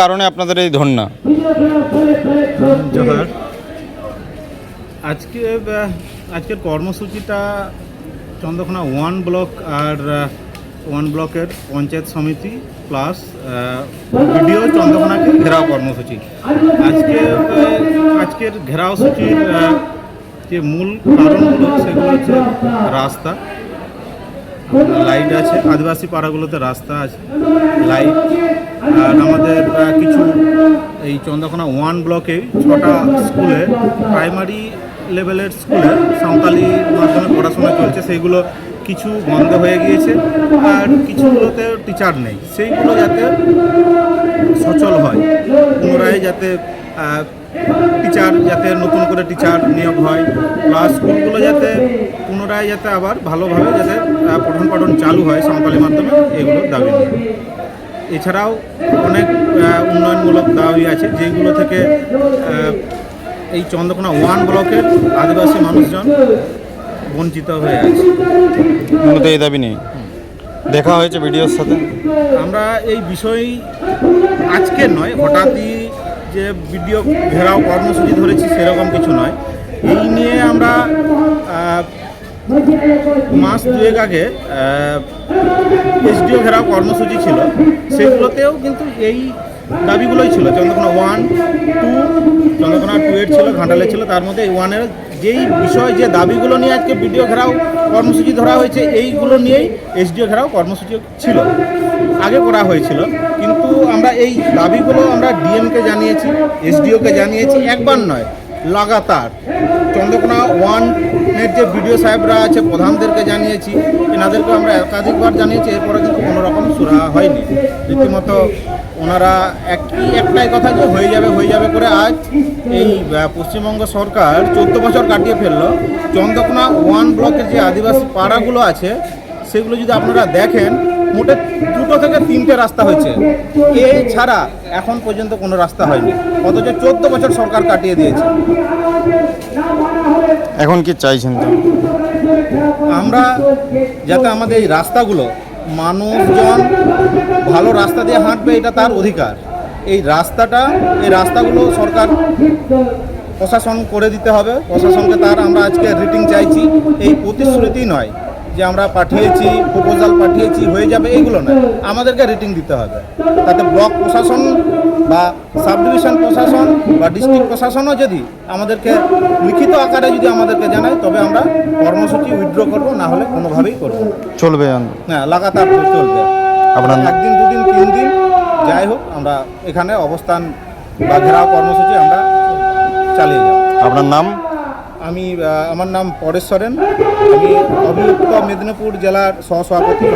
কারণে আপনাদের এই জোহার। আজকে আজকের কর্মসূচিটা চন্দ্রকোনা ওয়ান ব্লক আর ওয়ান ব্লকের পঞ্চায়েত সমিতি প্লাস ভিডিও চন্দ্রকোনাকে ঘেরাও কর্মসূচি। আজকে আজকের ঘেরাও সূচির যে মূল কারণগুলো, সেগুলো হচ্ছে রাস্তা। লাইট আছে, আদিবাসী পাড়াগুলোতে রাস্তা আছে লাইট আর আমাদের কিছু এই চন্দ্রকোনা ওয়ান ব্লকে ছটা স্কুলে, প্রাইমারি লেভেলের স্কুলে সাঁওতালি মাধ্যমে পড়াশোনা চলছে, সেইগুলো কিছু বন্ধ হয়ে গিয়েছে, আর কিছুগুলোতে টিচার নেই। সেইগুলো যাতে সচল হয়, পুনরায় যাতে টিচার যাতে নতুন করে টিচার নিয়োগ হয় প্লাস স্কুলগুলো যাতে পুনরায় যাতে আবার ভালোভাবে যাতে পঠন পাঠন চালু হয় সাঁওতালি মাধ্যমে এগুলো দাবি এছাড়াও অনেক উন্নয়নমূলক দাবি আছে যেগুলো থেকে এই চন্দ্রকোনা ওয়ান ব্লকের আদিবাসী মানুষজন বঞ্চিত হয়ে আছে। মূলত এই দাবি নেই দেখা হয়েছে ভিডিওর সাথে। আমরা এই বিষয় আজকে নয় হঠাৎই যে ভিডিও ঘেরাও কর্মসূচি ধরেছি সেরকম কিছু নয়। এই নিয়ে আমরা মাস দুয়েক আগে এসডিও ঘেরাও কর্মসূচি ছিল। সেগুলোতেও কিন্তু এই দাবিগুলোই ছিল। Chandrakona one, two, Chandrakona two এর ছিল, ঘাটালে ছিল, তার মধ্যে এই ওয়ানের যেই বিষয়, যে দাবিগুলো নিয়ে আজকে ভিডিও ঘেরাও কর্মসূচি ধরা হয়েছে, এইগুলো নিয়েই এসডিও ঘেরাও কর্মসূচি ছিল। আগে করা হয়েছিল। কিন্তু এই দাবিগুলো আমরা ডিএমকে জানিয়েছি, এসডিওকে জানিয়েছি, একবার নয়, লাগাতার। চন্দ্রকোনা ওয়ানের যে বিডিও সাহেবরা আছে, প্রধানদেরকে জানিয়েছি এনাদেরকে আমরা একাধিকবার জানিয়েছি, এরপরে কিন্তু কোনো রকম সুরা হয়নি। রীতিমতো ওনারা একই একটাই কথা যে হয়ে যাবে হয়ে যাবে করে আজ এই পশ্চিমবঙ্গ সরকার চোদ্দ বছর কাটিয়ে ফেলল। চন্দ্রকোনা ওয়ান ব্লকের যে আদিবাসী পাড়াগুলো আছে, সেগুলো যদি আপনারা দেখেন মোটে দুটো থেকে তিনটে রাস্তা হয়েছে। এছাড়া এখন পর্যন্ত কোনো রাস্তা হয়নি। অথচ চোদ্দ বছর সরকার কাটিয়ে দিয়েছে। এখন কি চাইছেন আমরা যাতে আমাদের এই রাস্তাগুলো মানুষজন ভালো রাস্তা দিয়ে হাঁটবে এটা তার অধিকার। এই রাস্তাটা এই রাস্তাগুলো সরকার প্রশাসন করে দিতে হবে। প্রশাসনকে তার আমরা আজকে রিটিং চাইছি। এই প্রতিশ্রুতি নয়। যে আমরা পাঠিয়েছি প্রপোজাল পাঠিয়েছি হয়ে যাবে এইগুলো নয়। আমাদেরকে রেটিং দিতে হবে। তাতে ব্লক প্রশাসন বা সাব ডিভিশন প্রশাসন বা ডিস্ট্রিক্ট প্রশাসনও যদি আমাদেরকে লিখিত আকারে যদি আমাদেরকে জানায় তবে আমরা কর্মসূচি উইথড্র করব না হলে কোনোভাবেই করব চলবে। হ্যাঁ লাগাতার চলবে। আপনার? একদিন দুদিন তিন দিন যাই হোক আমরা এখানে অবস্থান বা ঘেরাও কর্মসূচি আমরা চালিয়ে যাব। আপনার নাম? আমি আমার নাম পরেশ সরেন আমি অভিযুক্ত মেদিনীপুর জেলার সহসভাপতি।